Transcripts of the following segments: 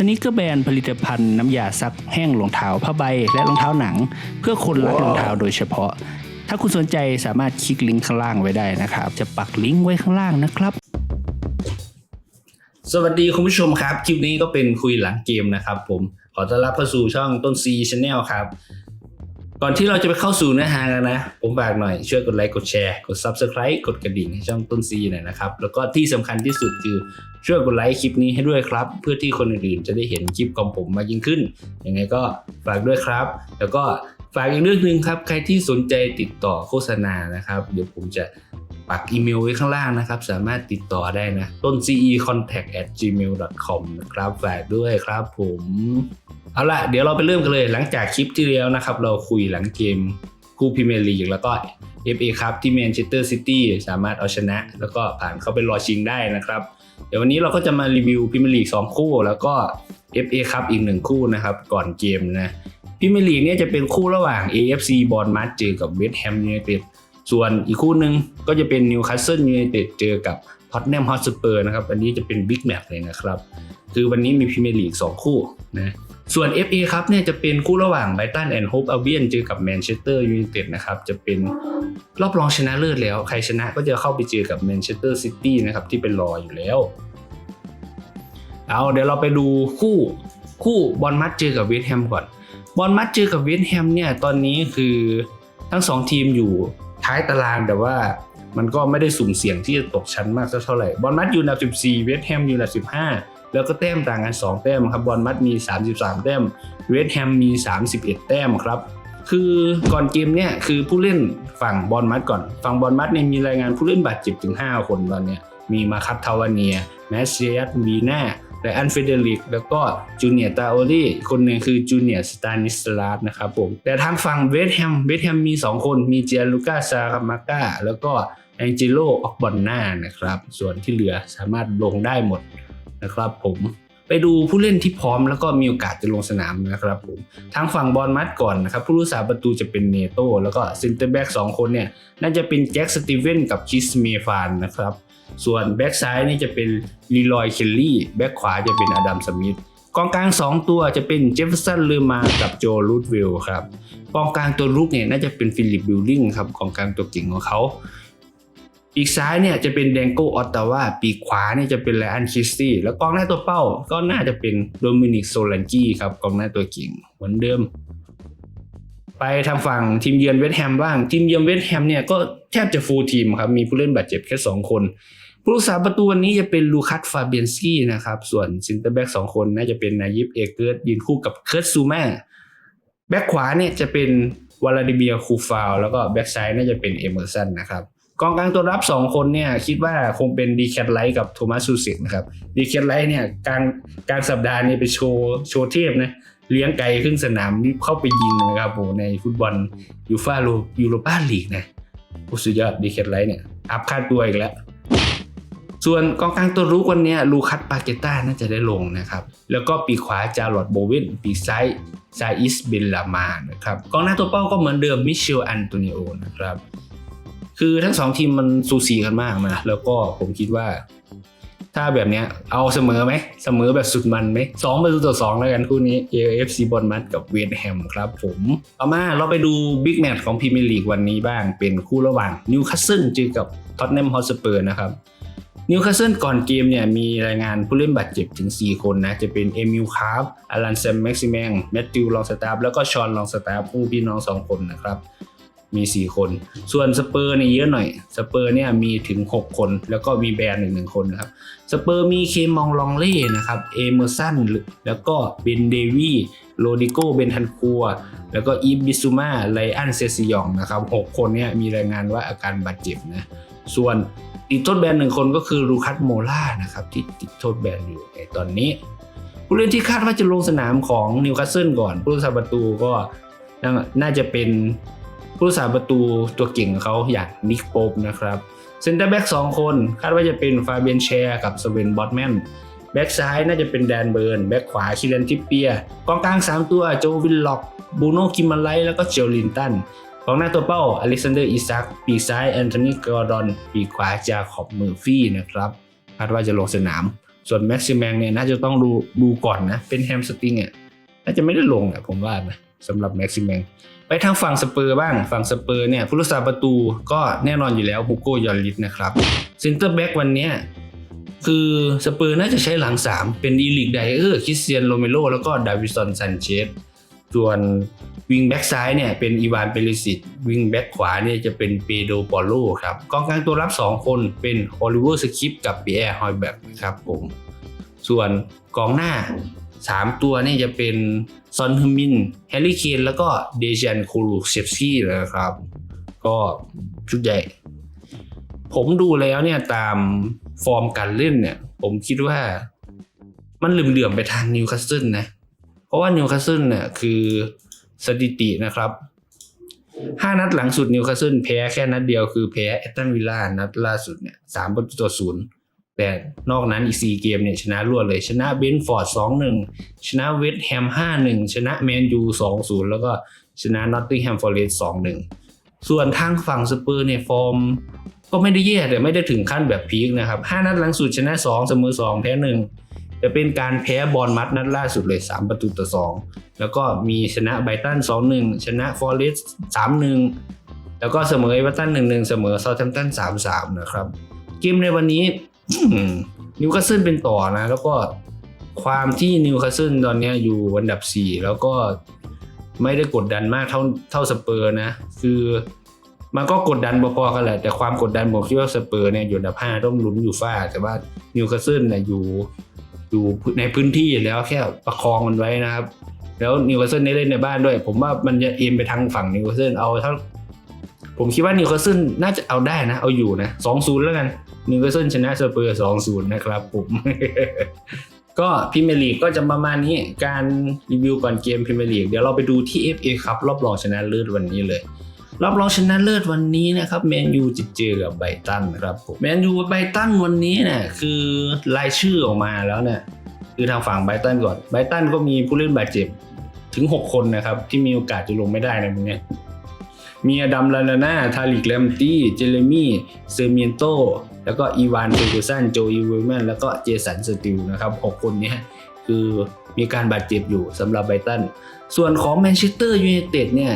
สนิเกอร์แบรนด์ผลิตภัณฑ์น้ำยาซักแห้งรองเท้าผ้าใบ และรองเท้าหนัง เพื่อคนรักรองเท้าโดยเฉพาะ ถ้าคุณสนใจสามารถคลิกลิงก์ข้างล่างไว้ได้นะครับ จะปักลิงก์ไว้ข้างล่างนะครับ สวัสดีคุณผู้ชมครับ คลิปนี้ก็เป็นคุยหลังเกมนะครับผมขอต้อนรับเข้าสู่ช่องต้นซีชาแนลครับ ก่อนที่เราจะไปเข้าสู่เนื้อหากันนะ ผมฝากหน่อย ช่วยกดไลค์ กดแชร์ กด Subscribe กดกระดิ่งให้ช่องต้นซีหน่อยนะครับ แล้วก็ที่สำคัญที่สุดคือช่วยกดไลค์คลิปนี้ให้ด้วยครับ เพื่อที่คนอื่นๆจะได้เห็นคลิปของผมมากยิ่งขึ้น ยังไงก็ฝากด้วยครับ แล้วก็ฝากอีกเรื่องหนึ่งครับ ใครที่สนใจติดต่อโฆษณานะครับ เดี๋ยวผมจะ ปักอีเมลไว้ข้างล่างนะครับ สามารถติดต่อได้นะ ต้น ce contact at gmail com นะครับฝากด้วยครับผมเอาล่ะเดี๋ยวเราไปเริ่มกันเลย หลังจากคลิปที่แล้วนะครับ เราคุยหลังเกมคู่พรีเมียร์ลีกแล้วก็ FA ครับที่แมนเชสเตอร์ซิตี้สามารถเอาชนะ แล้วก็ผ่านเข้าไปรอชิงได้นะครับ เดี๋ยววันนี้เราก็จะมารีวิวพรีเมียร์ลีก2คู่ แล้วก็ FA ครับอีกหนึ่งคู่นะครับ ก่อนเกมนะพรีเมียร์ลีกเนี่ยจะเป็นคู่ระหว่าง AFC บอลมัดเจอกับเวสต์แฮมยูไนเต็ด ส่วนอีกคู่หนึ่งก็จะเป็นนิวคาสเซิลยูไนเต็ดเจอกับท็อตแนมฮอตสเปอร์นะครับ อันนี้จะเป็นบิ๊กแมตช์เลยนะครับ คือวันนี้มีพรีเมียร์ลีก2คู่นะส่วน FA ครับเนี่ยจะเป็นคู่ระหว่างไบตันแอนด์โฮปอัลเบียนเจอกับแมนเชสเตอร์ยูไนเต็ดนะครับ จะเป็นรอบรองชนะเลิศแล้ว ใครชนะก็จะเข้าไปเจอกับแมนเชสเตอร์ซิตี้นะครับ ที่เป็นรออยู่แล้ว เอาเดี๋ยวเราไปดูคู่คู่บอลมัดเจอกับเวสต์แฮมก่อน บอลมัดเจอกับเวสต์แฮมเนี่ยตอนนี้คือทั้งสองทีมอยู่ ท้ายตารางแต่ว่ามันก็ไม่ได้สุ่มเสี่ยงที่จะตกชั้นมากสักเท่าไหร่บอลมัดอยู่อันดับ14 เวสต์แฮมอยู่อันดับ15 แล้วก็แต้มต่างกัน 2 แต้มครับบอลมัดมี 33 แต้ม เวสต์แฮมมี 31 แต้มครับคือก่อนเกมเนี่ยคือผู้เล่นฝั่งบอลมัดก่อน ฝั่งบอลมัดเนี่ยมีรายงานผู้เล่นบาดเจ็บถึง 5 คนตอนเนี้ยมีมาคัตทาวาเนียแมสเซียสวีน่า และอันเฟเดริกแล้วก็จูเนียร์ตาโอลี่คนหนึ่งคือจูเนียร์สตานิสลาสนะครับผมแต่ทางฝั่งเวสแฮมเวสแฮมมี 2 คนมีเจียลูกาซาคามาก้าแล้วก็แองเจโลออกบอนนานะครับ ส่วนที่เหลือสามารถลงได้หมดนะครับผมไปดูผู้เล่นที่พร้อมแล้วก็มีโอกาสจะลงสนามนะครับผมทางฝั่งบอลมัดก่อนนะครับ ผู้รักษาประตูจะเป็นเนโตแล้วก็เซนเตอร์แบ็กสองคนเนี่ย น่าจะเป็นแจ็คสตีเวนกับคิสเมฟานนะครับ ส่วนแบ็กซ้ายนี่จะเป็นลีลอยเคลลี่แบ็กขวาจะเป็นอดัมสมิธกองกลาง 2 ตัวจะเป็นเจฟเฟอร์สันเลอมากับโจลูดวิลครับกองกลางตัวลุกเนี่ยน่าจะเป็นฟิลิปบิลลิงครับกองกลางตัวเก่งของเขาปีกซ้ายเนี่ยจะเป็นแดงโกออตตาวาปีกขวาเนี่ยจะเป็นไลอันคิสตี้แล้วกองหน้าตัวเป้าก็น่าจะเป็นโดมินิกโซลันกี้ครับกองหน้าตัวเก่งเหมือนเดิม ไปทางฝั่งทีมเยือนเวสต์แฮมบ้าง ทีมเยือนเวสต์แฮมเนี่ยก็แทบจะฟูลทีมครับมีผู้เล่นบาดเจ็บแค่ 2 คน ผู้รักษาประตูวันนี้จะเป็นลูคัสฟาเบียนสกี้นะครับ ส่วนซินเตอร์แบ็กสองคนน่าจะเป็นนายิปเอเกิร์ดยืนคู่กับเคิร์ตซูแมาแบ็กขวาเนี่ยจะเป็นวลาดิเมียร์คูฟาวแล้วก็แบ็กซ้ายน่าจะเป็นเอเมอร์สันนะครับกองกลางตัวรับ 2 คนเนี่ยคิดว่าคงเป็นดีแคทไลท์กับโทมัสซูซิกนะครับดีแคทไลท์เนี่ยกลางกลางสัปดาห์นี้ไปโชว์โชว์เทพนะเลี้ยงไก่ครึ่งสนามรีบเข้าไปยิงนะครับโหในฟุตบอลยูฟาโลยูโรปาลีกนะโอ้สุดยอดดีแคทไลท์เนี่ยอัพค่าตัวอีกแล้ว ส่วนกองกลางตัวรุกวันนี้ลูคัสปาเกต้าน่าจะได้ลงนะครับ แล้วก็ปีขวาจารอดโบเวนปีซ้ายซาอิสเบนลามานะครับกองหน้าตัวเป้าก็เหมือนเดิมมิเชลอันโตนิโอนะครับ คือทั้งสองทีมมันสูสีกันมากนะ แล้วก็ผมคิดว่า ถ้าแบบเนี้ยเอาเสมอไหม เสมอแบบสุดมันไหมสองประตูต่อสองแล้วกันคู่นี้ AFC บอลมัดกับเวสต์แฮมครับผมเอามาเราไปดูบิ๊กแมตช์ของพรีเมียร์ลีกวันนี้บ้างเป็นคู่ระหว่างนิวคาสเซิลเจอกับท็อตแนมฮอสเปอร์นะครับ นิวคาสเซิลก่อนเกมเนี่ยมีรายงานผู้เล่นบาดเจ็บถึง 4 คนนะ จะเป็นเอมิลคาร์ฟอลันแซมแม็กซิแมงแมตติวลองสตาฟแล้วก็ชอนลองสตาฟผู้พี่น้อง 2 คนนะครับ มี 4 คน ส่วนสเปอร์เนี่ยเยอะหน่อยสเปอร์เนี่ยมีถึง 6 คน แล้วก็มีแบรนด์อีกหนึ่งคนนะครับสเปอร์มีเคมองลองเล่นะครับเอเมอร์สันแล้วก็เบนเดวีโรดิโกเบนทันคัว แล้วก็อีฟบิซูมาไลอันเซซิยองนะครับ 6 คนเนี่ยมีรายงานว่าอาการบาดเจ็บนะ ส่วน ติดโทษแบนหนึ่งคนก็คือลูคัสโมล่านะครับที่ติดโทษแบนอยู่ในตอนนี้ผู้เล่นที่คาดว่าจะลงสนามของนิวคาสเซิลก่อนผู้รักษาประตูก็น่าจะเป็นผู้รักษาประตูตัวเก่งของเขาอย่างนิกโป๊ปนะครับเซนเตอร์แบ็กสองคนคาดว่าจะเป็นฟาเบียนแชร์กับสเวนบอตแมนแบ็กซ้ายน่าจะเป็นแดนเบิร์น แบ็กขวาคิเลนทิปเปียกองกลาง 3 ตัวโจวินล็อกบูโน่คิมมันไลแล้วก็เจลลินตัน กองหน้าตัวเป้าอเล็กซานเดอร์อิซักปีกซ้ายแอนโทนีกอร์ดอนปีกขวาจาขอบเมอร์ฟี่นะครับคาดว่าจะลงสนาม ส่วนแม็กซิแมงเนี่ยน่าจะต้องดูดูก่อนนะ เป็นแฮมสติงอะน่าจะไม่ได้ลงอะผมว่านะสำหรับแม็กซิแมงไปทางฝั่งสเปอร์บ้าง ฝั่งสเปอร์เนี่ยผู้รักษาประตูก็แน่นอนอยู่แล้วฮูโกยอริสนะครับเซนเตอร์แบ็กวันนี้คือสเปอร์น่าจะใช้หลัง 3 เป็นอีลิกไดเออร์คริสเตียนโรเมโรแล้วก็ดาวิสันซันเชส ส่วนวิงแบ็กซ้ายเนี่ยเป็นอีวานเปริสิตวิงแบ็กขวาเนี่ยจะเป็นเปโดปอโลครับกองกลางตัวรับ 2 คนเป็นโอลิเวอร์สคิปกับปีแอร์ฮอยแบ็กนะครับผมส่วนกองหน้า 3 ตัวเนี่ยจะเป็นซอนฮึมินแฮร์รี่เคนแล้วก็เดจันโคลูเซฟซี่นะครับ ก็ชุดใหญ่ ผมดูแล้วเนี่ยตามฟอร์มการเล่นเนี่ย ผมคิดว่ามันเหลื่อมๆไปทางนิวคาสเซิลนะ เพราะว่านิวคาสเซิลเนี่ยคือสถิตินะครับห้านัดหลังสุดนิวคาสเซิลแพ้แค่นัดเดียวคือแพ้แอตตันวิลล่านัดล่าสุดเนี่ยสามประตูต่อศูนย์แต่นอกนั้นอีกสี่เกมเนี่ยชนะรวดเลย ชนะเบนฟอร์ดสองหนึ่งชนะเวสต์แฮมห้าหนึ่งชนะแมนยูสองศูนย์แล้วก็ชนะนอตติงแฮมฟอร์เรสต์สองหนึ่งส่วนทางฝั่งสเปอร์เนี่ยฟอร์ม ก็ไม่ได้แย่แต่ไม่ได้ถึงขั้นแบบพีคนะครับห้านัดหลังสุดชนะสองเสมอสองแพ้หนึ่ง จะเป็นการแพ้บอลมัดนัดล่าสุดเลย 3 ประตูต่อ 2 แล้วก็มีชนะไบตัน 2-1 ชนะฟอร์เรสต์3-1 แล้วก็เสมอเอเวอร์ตัน 1-1 เสมอเซาท์แฮมป์ตัน 3-3 นะครับ เกมในวันนี้นิวคาสเซิลเป็นต่อนะ แล้วก็ความที่นิวคาสเซิลตอนนี้อยู่อันดับ 4 แล้วก็ไม่ได้กดดันมากเท่าเท่าสเปอร์นะ คือมันก็กดดันพอๆกันแหละ แต่ความกดดันผมคิดว่าสเปอร์เนี่ยอยู่อันดับ 5 ต้องลุ้นอยู่ฟ้าแต่ว่านิวคาสเซิลเนี่ยอยู่ อยู่ในพื้นที่แล้วแค่ประคองมันไว้นะครับ แล้วนิวคาสเซิลได้เล่นในบ้านด้วย ผมว่ามันจะเอ็นไปทางฝั่งนิวคาสเซิลเอาเท่าผมคิดว่านิวคาสเซิลน่าจะเอาได้นะ เอาอยู่นะสองศูนย์แล้วกันนิวคาสเซิลชนะสเปอร์สองศูนย์นะครับผมก็พรีเมียร์ลีกก็จะประมาณนี้การรีวิวก่อนเกมพรีเมียร์ลีกเดี๋ยวเราไปดูที่ FA ครับรอบรองชนะเลิศวันนี้เลย รอบรองชนะเลิศวันนี้นะครับแมนยูจะเจอกับไบตันนะครับผมแมนยูกับไบตันวันนี้เนี่ยคือรายชื่อออกมาแล้วเนี่ยคือทางฝั่งไบตันก่อนไบตันก็มีผู้เล่นบาดเจ็บถึง 6 คนนะครับ ที่มีโอกาสจะลงไม่ได้ในวันนี้มีอดัมลานาน่าทาริกแลมตี้เจเรมี่เซเมียนโตแล้วก็อีวานเฟอร์กูสันโจอีเวลแมนแล้วก็เจสันสติลนะครับ6คนนี้คือมีการบาดเจ็บอยู่สำหรับไบตันส่วนของแมนเชสเตอร์ยูไนเต็ดเนี่ย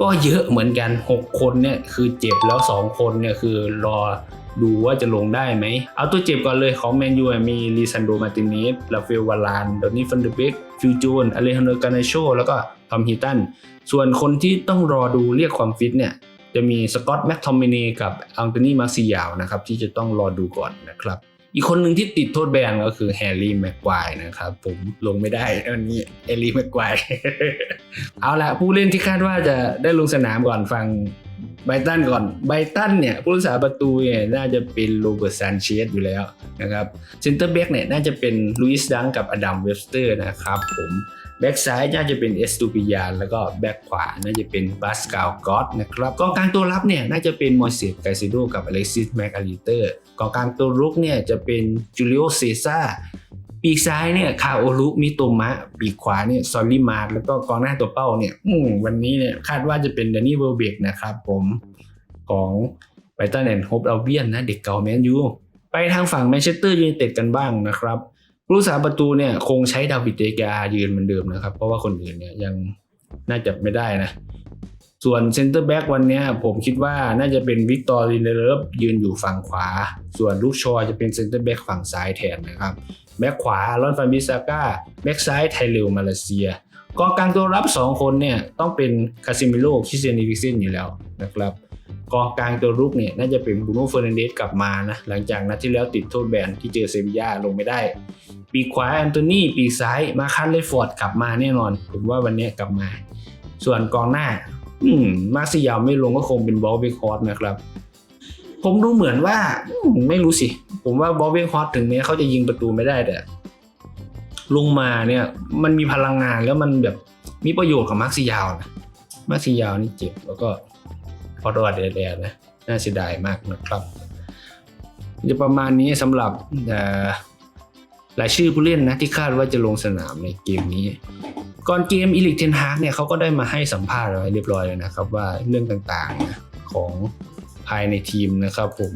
ก็เยอะเหมือนกัน 6 คนเนี่ยคือเจ็บแล้ว 2 คนเนี่ยคือรอดูว่าจะลงได้ไหม เอาตัวเจ็บก่อนเลยของแมนยูมีลีซันโดมาติเนสลาเฟลวาลานดอนนี่ฟันเดเบกฟิวจูนอเลฮันโดกาเนโชแล้วก็ทอมฮิตัน ส่วนคนที่ต้องรอดูเรียกความฟิตเนี่ย จะมีสกอตแม็กทอมมินีกับอังโตนีมาซิยาวนะครับ ที่จะต้องรอดูก่อนนะครับ อีกคนหนึ่งที่ติดโทษแบนก็คือแฮร์รี่แม็กควายนะครับ ผมลงไม่ได้อันนี้แฮร์รี่แม็กควายเอาละผู้เล่นที่คาดว่าจะได้ลงสนามก่อนฟังไบตันก่อนไบตันเนี่ยผู้รักษาประตูเนี่ยน่าจะเป็นโรเบิร์ตซานเชสอยู่แล้วนะครับเซนเตอร์แบ็กเนี่ยน่าจะเป็นลุยส์ดังกับอดัมเวสเตอร์นะครับผม แบ็กซ้ายน่าจะเป็นเอสตูปิยานแล้วก็แบ็กขวาน่าจะเป็นบาสกาลกอตนะครับกองกลางตัวรับเนี่ยน่าจะเป็นมอเซสไกซิโดกับอเล็กซิสแมกอาลิเตอร์กองกลางตัวรุกเนี่ยจะเป็นจูเลียเซซ่าปีกซ้ายเนี่ยคาโอรุมิโตมะ ปีกขวาเนี่ยซอลลี่มาร์แล้วก็กองหน้าตัวเป้าเนี่ยวันนี้เนี่ยคาดว่าจะเป็นเดนนี่เวลเบกนะครับผมของไบรตันแอนด์โฮปอัลเบียนนะเด็กเก่าแมนยูไปทางฝั่งแมนเชสเตอร์ยูไนเต็ดกันบ้างนะครับ ผู้รักษาประตูเนี่ยคงใช้ดาวิดเดกายืนเหมือนเดิมนะครับ เพราะว่าคนอื่นเนี่ยยังน่าจะไม่ได้นะ ส่วนเซนเตอร์แบ็กวันนี้ผมคิดว่าน่าจะเป็นวิกตอร์ลินเดเลฟยืนอยู่ฝั่งขวา ส่วนลูกชอจะเป็นเซนเตอร์แบ็กฝั่งซ้ายแทนนะครับ แบ็กขวาลอนฟันบิซาก้า แบ็กซ้ายไทเรลมาเลเซียกองกลางตัวรับ 2 คนเนี่ยต้องเป็นคาซิมิโลคิเซียนิริซินอยู่แล้วนะครับกองกลางตัวรุกเนี่ยน่าจะเป็นบูโน่เฟอร์นันเดสกลับมานะหลังจากนัดที่แล้วติดโทษแบนที่เจอเซบียาลงไม่ได้ ปีขวาแอนโทนีปีซ้ายมาคันเลฟอร์ดกลับมาแน่นอน ผมว่าวันนี้กลับมา ส่วนกองหน้า อืมมาซิยาวไม่ลงก็คงเป็นบอลเบคอร์สนะครับ ผมดูเหมือนว่ามไม่รู้สิ ผมว่าบอลเบคอร์สถึงแม้เขาจะยิงประตูไม่ได้แต่ลงมาเนี่ย มันมีพลังงานแล้วมันแบบมีประโยชน์กับมาร์ซิยาวนะมาร์ซิยาวนี่เจ็บแล้วก็พอดวัดแดดๆนะน่าเสียดายมากนะครับจะประมาณนี้สำหรับ เอ่อรายชื่อผู้เล่นนะที่คาดว่าจะลงสนามในเกมนี้ ก่อนเกมอีลิกเทนฮากเนี่ยเขาก็ได้มาให้สัมภาษณ์ไว้เรียบร้อยแล้วนะครับ ว่าเรื่องต่างๆนะของภายในทีมนะครับผม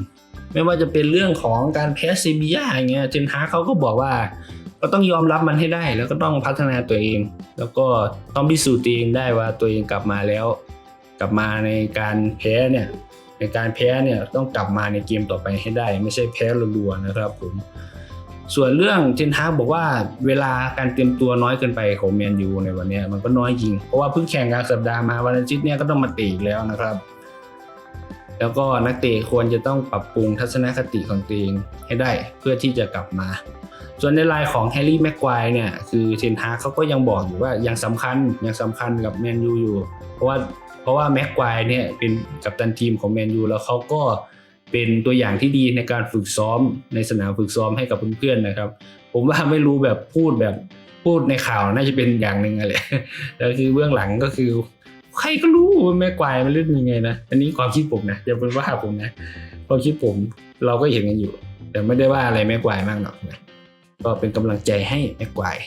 ไม่ว่าจะเป็นเรื่องของการแพ้ซีบียาอย่างเงี้ยเจนฮากเขาก็บอกว่าก็ต้องยอมรับมันให้ได้ แล้วก็ต้องพัฒนาตัวเอง แล้วก็ต้องพิสูจน์ตัวเองได้ว่าตัวเองกลับมาแล้ว กลับมาในการแพ้เนี่ยในการแพ้เนี่ยต้องกลับมาในเกมต่อไปให้ได้ ไม่ใช่แพ้รัวๆนะครับผม ส่วนเรื่องเทนฮากบอกว่าเวลาการเตรียมตัวน้อยเกินไปของแมนยูในวันนี้มันก็น้อยจริง เพราะว่าเพิ่งแข่งกลางสัปดาห์มาวันอาทิตย์เนี่ยก็ต้องมาตีอีกแล้วนะครับ แล้วก็นักเตะควรจะต้องปรับปรุงทัศนคติของตัวเองให้ได้เพื่อที่จะกลับมา ส่วนในรายของแฮร์รี่แม็กควายเนี่ยคือเทนฮากเขาก็ยังบอกอยู่ว่ายังสำคัญยังสำคัญกับแมนยูอยู่ เพราะว่าเพราะว่าแม็กควายเนี่ยเป็นกัปตันทีมของแมนยูแล้วเขาก็ เป็นตัวอย่างที่ดีในการฝึกซ้อมในสนามฝึกซ้อมให้กับเพื่อนๆนะครับ ผมว่าไม่รู้แบบพูดแบบพูดในข่าวน่าจะเป็นอย่างหนึ่งอะไรแต่คือเบื้องหลังก็คือ ใครก็รู้ว่าแม่กวายมันเล่นยังไงนะอันนี้ความคิดผมนะอย่าเป็นว่าผมนะความคิดผมเราก็เห็นกันอยู่ แต่ไม่ได้ว่าอะไรแม่กวายมากหรอกนะก็เป็นกำลังใจให้แม่กวาย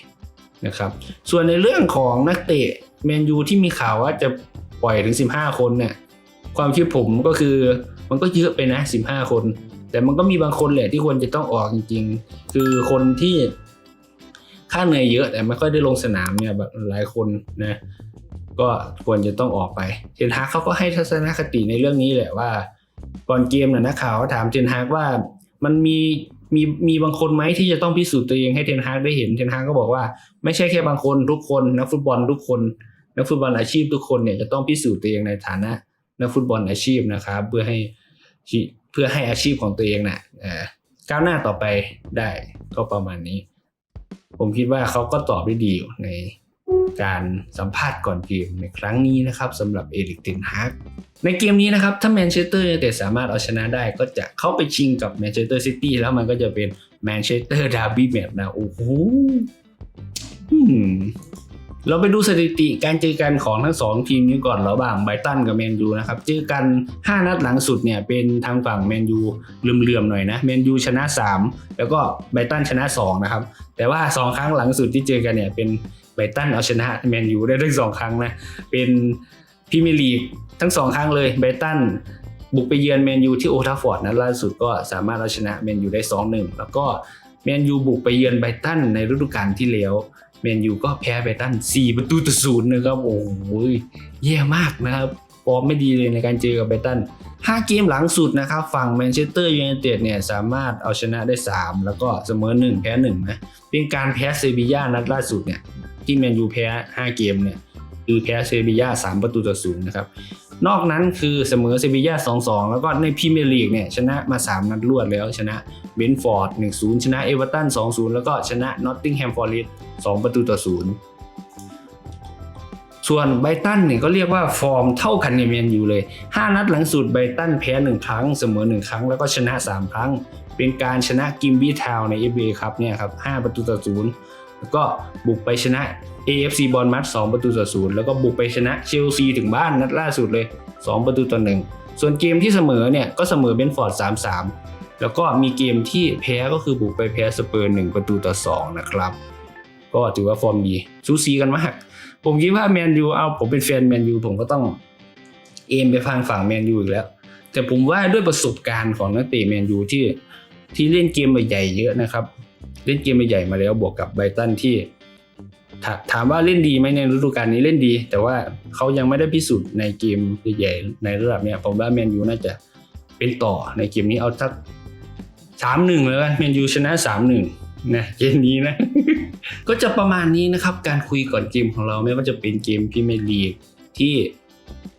นะครับ ส่วนในเรื่องของนักเตะแมนยูที่มีข่าวว่าจะปล่อยถึง 15 คนเนี่ยความคิดผมก็คือ มันก็เยอะไปนะ 15 คน แต่มันก็มีบางคนแหละที่ควรจะต้องออกจริง ๆ คือคนที่ค่าเหนื่อยเยอะแต่ไม่ค่อยได้ลงสนามเนี่ยแบบหลายคนนะก็ควรจะต้องออกไปเทนฮากเขาก็ให้ทัศนคติในเรื่องนี้แหละว่า ก่อนเกมน่ะนักข่าวถามเทนฮากว่ามันมีมีมีบางคนไหมที่จะต้องพิสูจน์ตัวเองให้เทนฮากได้เห็นเทนฮากก็บอกว่าไม่ใช่แค่บางคนทุกคน นักฟุตบอลทุกคน นักฟุตบอลอาชีพทุกคนเนี่ยจะต้องพิสูจน์ตัวเองในฐานะ นักฟุตบอลอาชีพนะครับ เพื่อให้เพื่อให้อาชีพของตัวเองน่ะเอ่อก้าวหน้าต่อไปได้ก็ประมาณนี้ ผมคิดว่าเขาก็ตอบได้ดีในการสัมภาษณ์ก่อนเกมในครั้งนี้นะครับสำหรับเอริกเทนฮากในเกมนี้นะครับ ถ้าแมนเชสเตอร์ยูไนเต็ดสามารถเอาชนะได้ก็จะเข้าไปชิงกับแมนเชสเตอร์ซิตี้แล้วมันก็จะเป็นแมนเชสเตอร์ดาร์บี้แมตช์นะ โอ้โหอืม เราไปดูสถิติการเจอกันของทั้งสองทีมนี้ก่อนเระหว่างไบตันกับแมนยูนะครับ เจอกัน 5 นัดหลังสุดเนี่ยเป็นทางฝั่งแมนยูเลื่อมๆหน่อยนะแมนยูชนะ 3 แล้วก็ไบตันชนะ 2 นะครับ แต่ว่า 2 ครั้งหลังสุดที่เจอกันเนี่ยเป็นไบตันเอาชนะแมนยูได้ทั้งสองครั้งนะเป็นพรีเมียร์ลีกทั้งสองครั้งเลยไบตันบุกไปเยือนแมนยูที่โอทาฟอร์ดนะล่าสุดก็สามารถเอาชนะแมนยูได้ 2-1 แล้วก็แมนยูบุกไปเยือนไบตันในฤดูกาลที่แล้ว แมนยูก็แพ้ไบตัน4ประตูต่อศูนย์นะครับโอ้โหแย่มากนะครับฟอร์มไม่ดีเลยในการเจอกับไบตัน5เกมหลังสุดนะครับ ฝั่งแมนเชสเตอร์ยูไนเต็ดเนี่ยสามารถเอาชนะได้ 3 แล้วก็เสมอ 1 แพ้1นะเป็นการแพ้เซบีย่านัดล่าสุดเนี่ยที่แมนยูแพ้ 5 เกมเนี่ย คือแพ้เซบีย่า3 ประตูต่อศูนย์นะครับ นอกนั้นคือเสมอเซบีย่า2-2 แล้วก็ในพรีเมียร์ลีกเนี่ยชนะมา 3 นัดรวดแล้วชนะเบนฟอร์ด1-0 ชนะเอเวอร์ตัน2-0 แล้วก็ชนะนอตติงแฮมฟอร์เรสต์2ประตูต่อศูนย์ส่วนไบตันเนี่ยก็เรียกว่าฟอร์มเท่ากันกับแมนยูเลย 5 นัดหลังสุดไบตันแพ้ 1 ครั้งเสมอ 1 ครั้งแล้วก็ชนะ 3 ครั้ง เป็นการชนะกิมบี้ทาวใน FA ครับเนี่ยครับ5ประตูต่อศูนย์แล้วก็บุกไปชนะ AFC บอลมัด2ประตูต่อศูนย์แล้วก็บุกไปชนะเชลซีถึงบ้านนัดล่าสุดเลย 2 ประตูต่อ1ส่วนเกมที่เสมอเนี่ยก็เสมอเบนฟอร์ด 3-3 แล้วก็มีเกมที่แพ้ก็คือบุกไปแพ้สเปอร์1ประตูต่อ2นะครับ ก็ถือว่าฟอร์มดีซูซีกันมาก ผมคิดว่าแมนยูเอาผมเป็นแฟนแมนยูผมก็ต้องเอมไปทางฝั่งแมนยูอีกแล้ว แต่ผมว่าด้วยประสบการณ์ของนักเตะแมนยูที่ที่เล่นเกมใหญ่เยอะนะครับ เล่นเกมใหญ่มาแล้วบวกกับไบตันที่ ถาถามว่าเล่นดีไหมในฤดูกาลนี้เล่นดี แต่ว่าเขายังไม่ได้พิสูจน์ในเกมใหญ่ในระดับเนี้ยผมว่าแมนยูน่าจะเป็นต่อในเกมนี้เอาสักสามหนึ่งเลยแมนยูชนะสามหนึ่งนะเกมนี้นะ ก็จะประมาณนี้นะครับ การคุยก่อนเกมของเราไม่ว่าจะเป็นเกมพรีเมียร์ลีกที่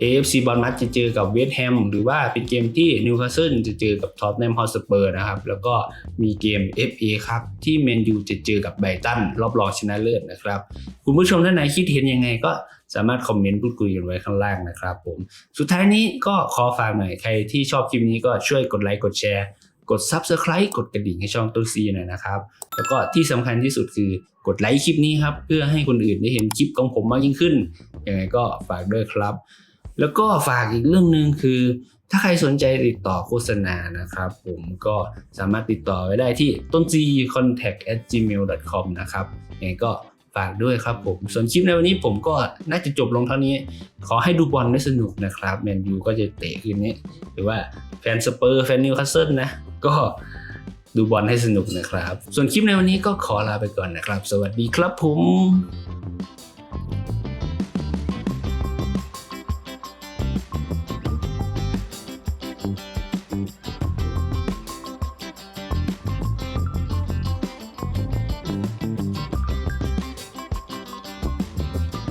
AFC บอลมัดจะเจอกับเวสต์แฮมหรือว่าเป็นเกมที่นิวคาสเซิลจะเจอกับท็อตแนมฮอสเปอร์นะครับ แล้วก็มีเกม FA ครับที่แมนยูจะเจอกับไบรตันรอบรองชนะเลิศนะครับ คุณผู้ชมท่านไหนคิดเห็นยังไงก็สามารถคอมเมนต์พูดคุยกันไว้ข้างล่างนะครับผม สุดท้ายนี้ก็ขอฝากหน่อยใครที่ชอบคลิปนี้ก็ช่วยกดไลค์กดแชร์กด Subscribe กดกระดิ่งให้ช่องต้นซีหน่อยนะครับ แล้วก็ที่สำคัญที่สุดคือกดไลค์คลิปนี้ครับ เพื่อให้คนอื่นได้เห็นคลิปของผมมากยิ่งขึ้นยังไงก็ฝากด้วยครับ แล้วก็ฝากอีกเรื่องหนึ่งคือ ถ้าใครสนใจติดต่อโฆษณานะครับ ผมก็สามารถติดต่อไว้ได้ที่ต้น g contact at gmail com นะครับยังไงก็ฝากด้วยครับผม ส่วนคลิปในวันนี้ผมก็น่าจะจบลงเท่านี้ ขอให้ดูบอลได้สนุกนะครับแมนยูก็จะเตะคืนนี้ หรือว่าแฟนสเปอร์แฟนนิวคาสเซิลนะ ก็ดูบอลให้สนุกนะครับ ส่วนคลิปในวันนี้ก็ขอลาไปก่อนนะครับ สวัสดีครับผม